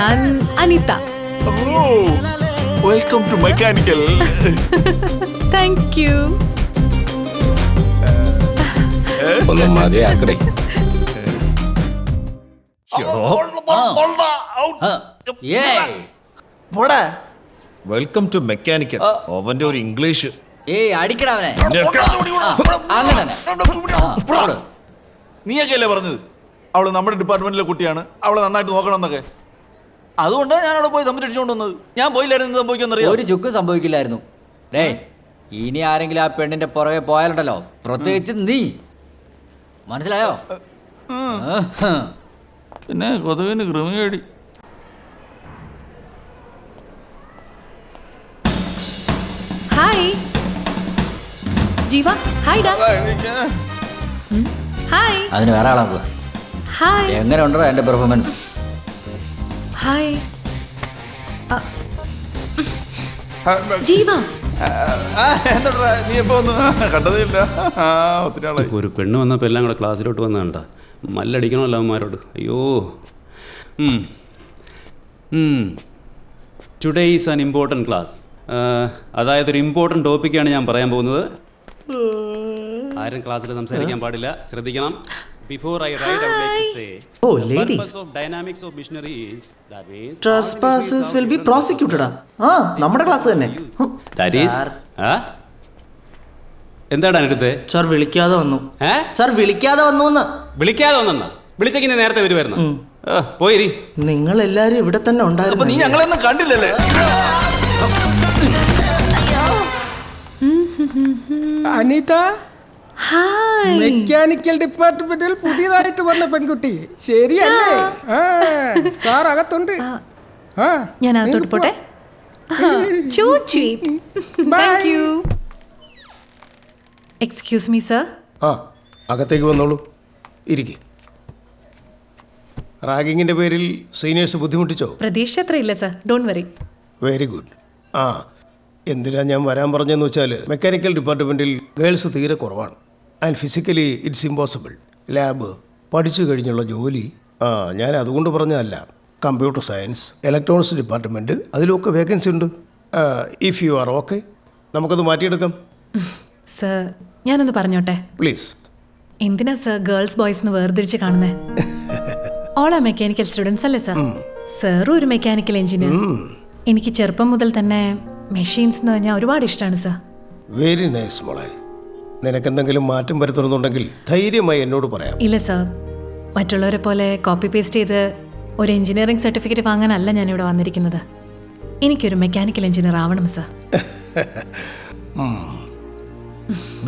ഞാൻ Anitha. Welcome to mechanical thank you ഒന്ന് മതിയാക്കടേ. പോടാ. വെൽക്കം ടു മെക്കാനിക്കൽ അവന്റെ ഒരു ഇംഗ്ലീഷ് ഏയ് അടിക്കടാ അവനെ. അല്ലേ പറഞ്ഞത്? അവൾ നമ്മുടെ ഡിപ്പാർട്ട്മെന്റിലെ കുട്ടിയാണ്. അവളെ നന്നായിട്ട് നോക്കണം എന്നൊക്കെ. അതുകൊണ്ട് ഞാൻ അവിടെ പോയി സംരക്ഷിച്ചുകൊണ്ട് വന്നത്. ഞാൻ പോയില്ലായിരുന്നു എന്ത് സംഭവിക്കുമെന്നറിയാം ഒരു ചുക്ക് സംഭവിക്കില്ലായിരുന്നു. ഡേ ഇനി ആരെങ്കിലും ആ പെണ്ണിന്റെ പുറകെ പോയാലുണ്ടല്ലോ. പ്രത്യേകിച്ച് നീ. മനസ്സിലായോ? പിന്നെ കൊതുവിന് കൃമികേടി. ഹായ്. ജീവ ഹായ് ഡാ. ഹായ് അതിന് വേറെ ആളാ പോവാ ഹായ്. എങ്ങനെ ഉണ്ടോ എന്റെ പെർഫോമൻസ് ഹായ്. ജീവ. നീ എപ്പോ വന്നു? കണ്ടതേ ആ, ഒത്തിരി ആളായി. ഒരു പെണ്ണ് വന്നപ്പോൾ എല്ലാം കൂടെ ക്ലാസ്സിലോട്ട് വന്ന കണ്ട മല്ലടിക്കണമല്ലോ അവന്മാരോട്. അയ്യോ. Today is an important class അതായത് ഒരു ഇമ്പോർട്ടന്റ് ടോപ്പിക്കാണ് ഞാൻ പറയാൻ പോകുന്നത്. ആരും ക്ലാസ്സിൽ സംസാരിക്കാൻ പാടില്ല. ശ്രദ്ധിക്കണം. Before write, I would like to say Oh, the ladies. so dynamics of missionary is that is trespasses will be prosecuted ആ നമ്മുടെ ക്ലാസ് തന്നെ. ദാറ്റ് ഈസ് സാർ എന്താണ് അടുത്ത് സാർ വിളിക്കാതെ വന്നു. ഏ? സാർ വിളിക്കാതെ വന്നു എന്ന് വിളിക്കാതെ വന്നെന്നാ? വിളിച്ചെങ്കിൽ നേരത്തെ വരുമായിരുന്നു. പോയിരി നിങ്ങൾ എല്ലാരും ഇവിടെ തന്നെ അപ്പൊ ഉണ്ടായിരുന്നു നീ ഞങ്ങളെയൊന്നും കണ്ടില്ലല്ലേ? അനിത? മെക്കാനിക്കൽ ഡിപ്പാർട്ട്മെന്റിൽ പുതിയതായിട്ട് വന്ന പെൺകുട്ടി. ശരിയല്ലേ? ആ. സാർ അകത്തുണ്ട് ആ ഞാൻ അകത്തോട്ട് പോട്ടെ? എക്സ്ക്യൂസ് മീ സർ ആ അകത്തേക്ക് വന്നോളൂ. ഇരിക്കെ. റാഗിങ്ങിന്റെ പേരിൽ സീനിയേഴ്സ് ബുദ്ധിമുട്ടിച്ചോ? പ്രതീക്ഷ അത്രയില്ല sir don't worry very good ആ എന്തിനാ ഞാൻ വരാൻ പറഞ്ഞെന്ന് വെച്ചാൽ മെക്കാനിക്കൽ ഡിപ്പാർട്ട്മെന്റിൽ ഗേൾസ് തീരെ കുറവാണ്. And physically it's impossible. Lab പഠിച്ചു കഴിഞ്ഞുള്ള ജോലി ആ ഞാൻ അതുകൊണ്ട് പറഞ്ഞതല്ല. കമ്പ്യൂട്ടർ സയൻസ് ഇലക്ട്രോണിക്സ് ഡിപ്പാർട്ട്മെന്റ് അതിലൊക്കെ വേക്കൻസി ഉണ്ട്. ഇഫ് യു ആർ ഓക്കെ നമുക്കത് മാറ്റിയെടുക്കാം. സർ ഞാനൊന്ന് പറഞ്ഞോട്ടെ? പ്ലീസ് എന്തിനാ സർ ഗേൾസ് ബോയ്സ് എന്ന് വേർതിരിച്ച് കാണുന്നേ? ഓൾ ആ മെക്കാനിക്കൽ സ്റ്റുഡൻസ് അല്ലേ സർ? സാറും ഒരു മെക്കാനിക്കൽ എഞ്ചിനീയർ. എനിക്ക് ചെറുപ്പം മുതൽ തന്നെ മെഷീൻസ് എന്ന് പറഞ്ഞാൽ ഒരുപാട് ഇഷ്ടമാണ് സർ. വെരി നൈസ് മോളെ. നിനക്കെന്തെങ്കിലും മാറ്റം വരുത്തണമെന്നുണ്ടെങ്കിൽ ധൈര്യമായി എന്നോട് പറയാം. ഇല്ല സർ മറ്റുള്ളവരെ പോലെ കോപ്പി പേസ്റ്റ് ചെയ്ത് ഒരു എഞ്ചിനീയറിംഗ് സർട്ടിഫിക്കറ്റ് വാങ്ങാനല്ല ഞാൻ ഞാനിവിടെ വന്നിരിക്കുന്നത്. എനിക്കൊരു മെക്കാനിക്കൽ എഞ്ചിനീയർ ആവണം സർ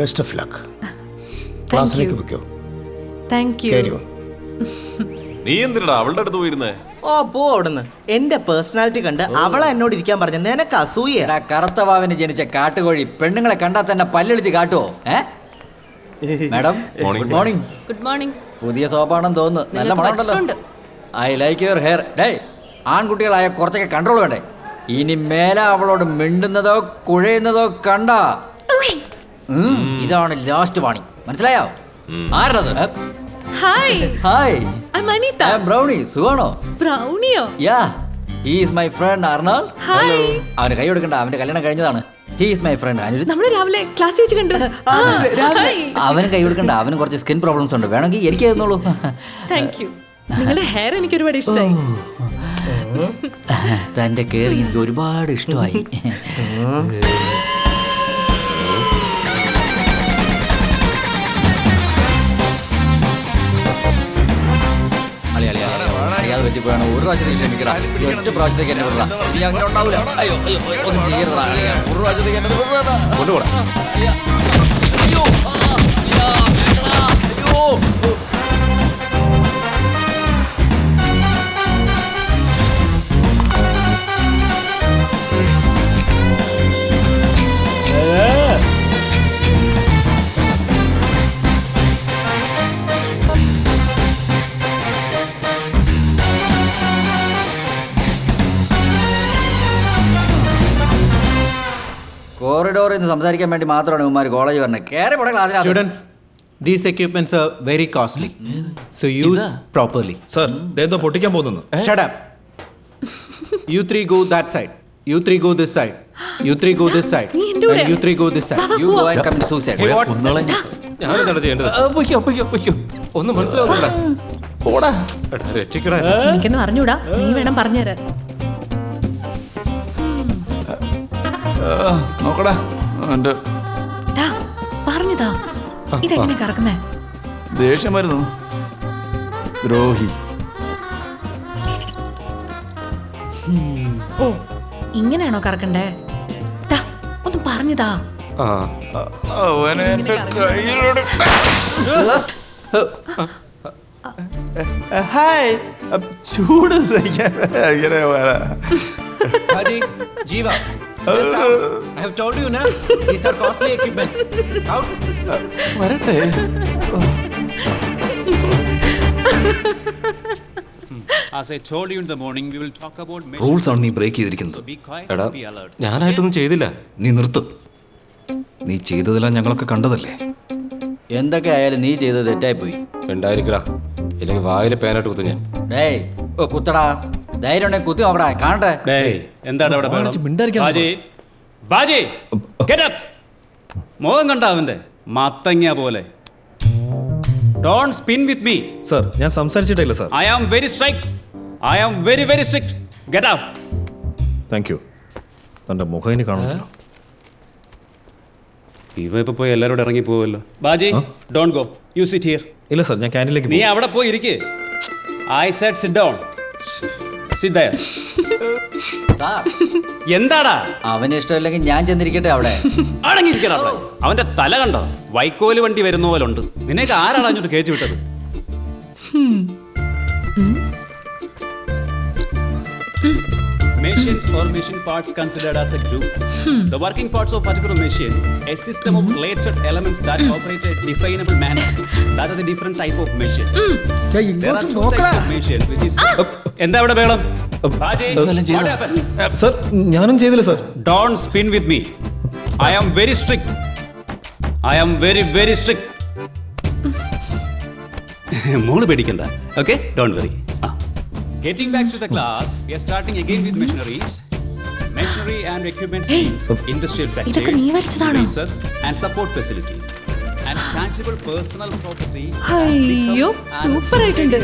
ബെസ്റ്റ് ഓഫ് ലക്ക് ക്ലാസ്സിലേക്ക് വെക്കോ താങ്ക് യു നീ എന്തിനാ അവളുടെ അടുത്ത് പോയിരുന്നേ? ഓ പോ അവിടുന്ന്. എന്റെ പേഴ്സണാലിറ്റി കണ്ട് അവളെ എന്നോട് ഇരിക്കാൻ പറഞ്ഞ നിനക്ക് അസൂയ. എടാ കറുത്ത വാവിന് ജനിച്ച കാട്ടുകോഴി പെണ്ണുങ്ങളെ കണ്ടാൽ തന്നെ പല്ലടിച്ച് കാട്ടുവോ? ഏ? Madam good morning good morning പുതിയ സോപ്പാണെന്ന് തോന്നുന്നു. നല്ല നിങ്ങൾക്ക് മണമുണ്ടല്ലോ. I like your hair day ആൺകുട്ടികളായ കുറച്ചൊക്കെ കൺട്രോൾ വേണ്ടേ? ഇനി മേലെ അവളോട് മിണ്ടുന്നതോ കുഴയുന്നതോ കണ്ടാ. ഇതാണ് ലാസ്റ്റ് വാണി മനസ്സിലായോ? ആരണത്? Hi hi I Anitha I Brownie സുഖാണോ? ബ്രൗണിയോ yeah he's my friend Arnold hi അവന് കൈ കൊടുക്കണ്ട. അവന്റെ കല്യാണം കഴിഞ്ഞതാണ്. ഹീസ് മൈ ഫ്രണ്ട് അനിരുദ്ധ നമ്മൾ രാവിലെ ക്ലാസ് വെച്ച് കണ്ടു. അവനും കൈ കൊടുക്കണ്ട. അവനും കുറച്ച് സ്കിൻ പ്രോബ്ലംസ് ഉണ്ട്. വേണമെങ്കിൽ എനിക്ക് തന്നോളൂ. താങ്ക് യു നിങ്ങളുടെ ഹെയർ എനിക്ക് ഒരുപാട് ഇഷ്ടമായി തന്റെ കെയർ എനിക്ക് ഒരുപാട് ഇഷ്ടമായി. അറിയാതെ പറ്റിപ്പോയാണ് ഒരു പ്രാവശ്യത്തേക്ക് ക്ഷമിക്കടാ. ഈ ഒറ്റ പ്രാവശ്യത്തേക്ക് എന്നെ വിടടാ. ഇനി അങ്ങനെ ഉണ്ടാവില്ല അയ്യോ അയ്യോ ഒന്നും ചെയ്യരുതാ ഒരു പ്രാവശ്യത്തേക്ക് എന്നെ വിടടാ. കൊണ്ടുപോടാ. അയ്യോ. നിന്ന് സംസാരിക്കാൻ വേണ്ടി മാത്രമാണ് ഇവന്മാർ കോളേജ് പറഞ്ഞത് കയറി പോടെ class students these equipments are very costly so use properly sir എന്തോ പൊട്ടിക്കാൻ പോകുന്നു. Shut up you three go that side you three go this side you three go this side you three go this side. You go and commit suicide? ഞാനെന്താണ് ചെയ്യേണ്ടത്? പൊയ്ക്കോ പൊയ്ക്കോ പൊയ്ക്കോ. ഒന്നും മനസ്സിലാവുന്നില്ല. പോടാ. എടാ, രക്ഷിക്കടാ. എനിക്കൊന്നും അറിഞ്ഞൂടാ. നീ വേണം പറഞ്ഞുതരാൻ ആ, നോക്കടാ. ടാ പറഞ്ഞതാ. ഇതെങ്ങനെ കറക്കുന്നേ? ദേഷ്യം വരുന്നു. ദ്രോഹി. ഓ ഇങ്ങനെയാണോ കറക്കണ്ടേ? ടാ ഒന്ന് പറഞ്ഞതാ. ആ ഹായ് അപ്പ് ചൂട് സഹിക്കാൻ ഇങ്ങനെ. I have told you na? These are costly equipments. Out. വരട്ടെ. As I told you in the morning, we will talk about rules ആണ് നീ ബ്രേക്ക് ചെയ്തിരിക്കുന്നത്. Be quiet എടാ be alert. ഞാനായിട്ടൊന്നും ചെയ്തില്ല. നീ നിർത്ത്. നീ ചെയ്തതെല്ലാം ഞങ്ങളൊക്കെ കണ്ടതല്ലേ? എന്തൊക്കെ ആയാലും നീ ചെയ്തത് തെറ്റായിപ്പോയി. ഉണ്ടായിരിക്കടാ ഇല്ലെങ്കിൽ വായിലെ പേനായിട്ട് കുത്തു ഞാൻ. ഡേയ് ഓ കുത്തടാ. ധൈര്യം ഉണ്ടെങ്കിൽ കുത്തി നോക്കടാ കാണട്ടെ. ഡേയ് എന്താണ് അവിടെ വാണിജ്യ മിണ്ടാതിരിക്കാൻ ബാജി ബാജി ഗെറ്റ് മോഹം മുഖം കണ്ട അവന്റെ? മത്തങ്ങ പോലെ. Don't spin with me sir ഞാൻ സംസാരിച്ചിട്ടില്ല sir I am very strict I am very very strict get out thank you തന്റെ മുഖം ഇനി ഇവ ഇപ്പൊ പോയി എല്ലാരോടും ഇറങ്ങി പോവല്ലോ. Baji don't go you sit here ഇല്ല സർ ഞാൻ ക്യാന്റീനിലേക്ക് നീ അവിടെ പോയി ഇരിക്കേ. I set sit down sir എന്താടാ അവന് ഇഷ്ടമില്ലെങ്കിൽ ഞാൻ ചെന്നിരിക്കട്ടെ അവിടെ അടങ്ങിയിരിക്കണം അവിടെ അവന്റെ തല കണ്ടോ വൈക്കോൽ വണ്ടി വരുന്ന പോലെ ഉണ്ട് നിനക്ക് ആരാണ് അങ്ങോട്ട് കയറ്റി വിട്ടത് Machines or machine parts considered as a group. The working parts of particular machine, a system of related elements that operate a definable manner. That is a different type of machine. There are two types of machines, which is എന്താ Baji, what sir ഞാനും ചെയ്തില്ല sir. Don't spin with me I am very strict I am very very strict മോൾ പേടിക്കണ്ട. Okay don't worry getting back to the class we are starting again with machineries machinery and equipments industrial ഇതൊക്കെ and support facilities and tangible personal property അയ്യോ, super ആയിട്ടുണ്ട്.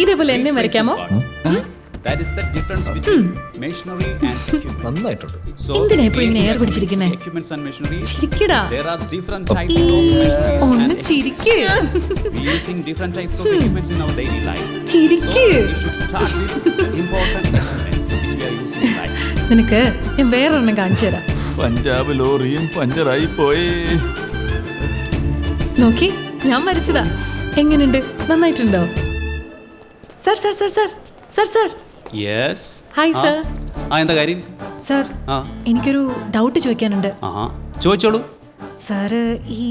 ഇതേപോലെ എന്നെ വരയ്ക്കാമോ? Hmm. Hmm. നിനക്ക് ഞാൻ വേറൊരെണ്ണം കാണിച്ചു തരാം. പഞ്ചാബ് ലോറിയും പഞ്ചറായി പോയി. നോക്കി. ഞാൻ മരിച്ചതാ. എങ്ങനെയുണ്ട് നന്നായിട്ടുണ്ടോ? Sir sir sir sir sir sir. Yes hi sir ആ എന്താ കാര്യം? സർ ആ. എനിക്കൊരു ഡൗട്ട് ചോദിക്കാനുണ്ട്. ആ ചോദിച്ചോളൂ. സാറ് ഈ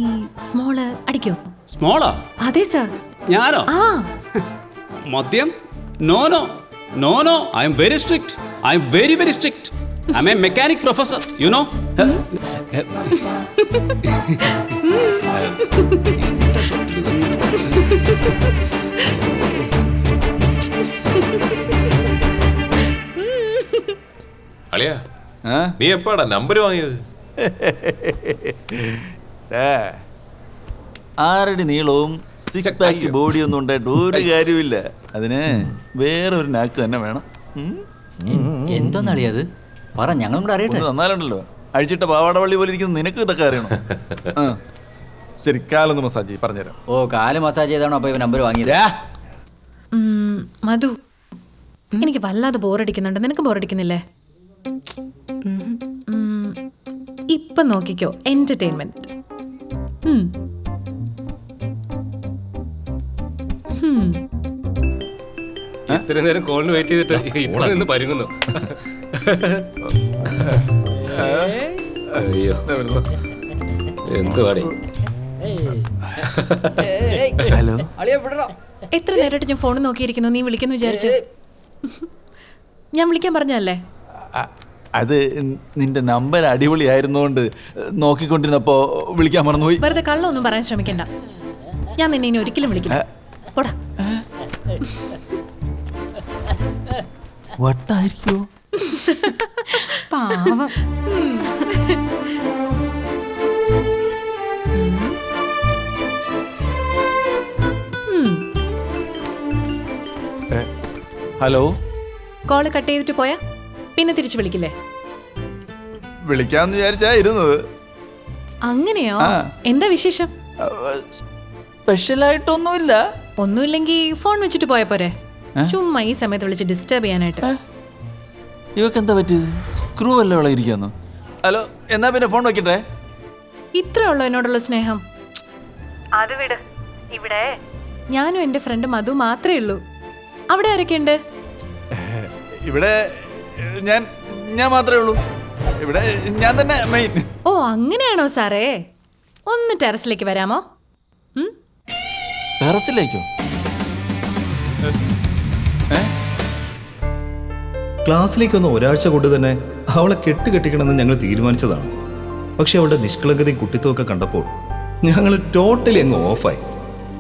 സ്മോൾ അടിക്കോ? സ്മോളാ അതെ സർ ഞാനോ? ആ. മദ്യം? No no no no I am very strict I am very very strict I am a mechanic professor you know നീ എപ്പാടാ നമ്പർ വാങ്ങിയത്? ആരടി ആറടി നീളവും സിക്സ് പാക്ക് ബോഡി ഒന്നും ഉണ്ടായിട്ട് ഒരു കാര്യമില്ല അതിന് വേറെ ഒരു നാക്ക് തന്നെ വേണം? എന്തോന്നളിയത് പറ ഞങ്ങളും കൂടെ അറിയട്ടെ. നന്നാലുണ്ടല്ലോ തന്നാലുണ്ടല്ലോ. അഴിച്ചിട്ട പാവാട പള്ളി പോലെ ഇരിക്കുന്ന നിനക്ക് ഇതൊക്കെ അറിയണം. ശരി കാലൊന്ന് മസാജ് പറഞ്ഞുതരാം. ഓ കാൽ മസാജ് ചെയ്താണോ അപ്പൊ ഇവ നമ്പർ വാങ്ങിയത്? മധു. എനിക്ക് വല്ലാതെ ബോറടിക്കുന്നുണ്ട് നിനക്ക് ബോറടിക്കുന്നില്ലേ ഇപ്പൊ നോക്കിക്കോ എന്റർടൈൻമെന്റ് ഇത്രയും നേരം കോളിന് വെയിറ്റ് ചെയ്തിട്ട് ഇവിടെ നിന്ന് പരുങ്ങുന്നു. അയ്യോ. എന്തുവാടേ ഹലോ. എത്ര നേരമായിട്ട് ഞാൻ ഫോൺ നോക്കിയിരിക്കുന്നു? നീ വിളിക്കുന്നു വിചാരിച്ചു. ഞാൻ വിളിക്കാൻ പറഞ്ഞല്ലേ അത് നിന്റെ നമ്പർ അടിപൊളിയായിരുന്നോണ്ട് നോക്കിക്കൊണ്ടിരുന്നപ്പോ വിളിക്കാൻ മറന്നുപോയി. വെറുതെ കള്ളൊന്നും പറയാൻ ശ്രമിക്കണ്ട. ഞാൻ നിന്നെ ഇനി ഒരിക്കലും വിളിക്കില്ല. പോടാ. വട്ടായിരിക്കോ? പാവം. ഹലോ? കോൾ കട്ട് ചെയ്തിട്ട് പോയാ? പിന്നെ തിരിച്ചു വിളിക്കില്ലേ? വിളിക്കാന്ന് വിചാരിച്ചാ ഇരുന്നത്. അങ്ങനെയോ? എന്താ വിശേഷം? സ്പെഷ്യലായിട്ടൊന്നുമില്ല. ഒന്നുമില്ലെങ്കിൽ ഫോൺ വെച്ചിട്ട് പോയ പോരെ. ചുമ്മാ ഈ സമയത്ത് വിളിച്ച് ഡിസ്റ്റർബ് ചെയ്യാനായിട്ട്. ഇവക്ക് എന്താ പറ്റിയത്? സ്ക്രൂ അല്ല വിളയിരിക്കാന്ന് ഹലോ എന്നാ പിന്നെ ഫോൺ വെക്കട്ടെ? ഇത്രേ ഉള്ളൂ എന്നോടുള്ള സ്നേഹം. അത് വിട്. ഇവിടെ. ഞാനും എന്റെ ഫ്രണ്ട് മധു മാത്രമേ ഉള്ളൂ. അവിടെ ആരൊക്കെയുണ്ട്? ഇവിടെ ഞാൻ ഞാൻ മാത്രമേ ഉള്ളൂ. ഇവിടെ ഞാൻ തന്നെ മെയിൻ ഓ അങ്ങനെയാണോ സാറേ? ഒന്ന് ടെറസിലേക്ക് വരാമോ? ടെറസിലേക്കോ? ക്ലാസ്സിലേക്ക് വന്ന ഒരാഴ്ച കൊണ്ട് തന്നെ അവളെ കെട്ടുകെട്ടിക്കണമെന്ന് ഞങ്ങൾ തീരുമാനിച്ചതാണ്. പക്ഷെ അവളുടെ നിഷ്കളങ്കതയും കുട്ടിത്വം ഒക്കെ കണ്ടപ്പോൾ ഞങ്ങൾ ടോട്ടലി അങ്ങ് ഓഫായി.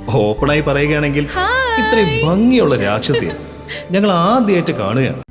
ഓപ്പണായി പറയുകയാണെങ്കിൽ ഇത്രയും ഭംഗിയുള്ള രാക്ഷസിയെ ഞങ്ങൾ ആദ്യമായിട്ട് കാണുകയാണ്.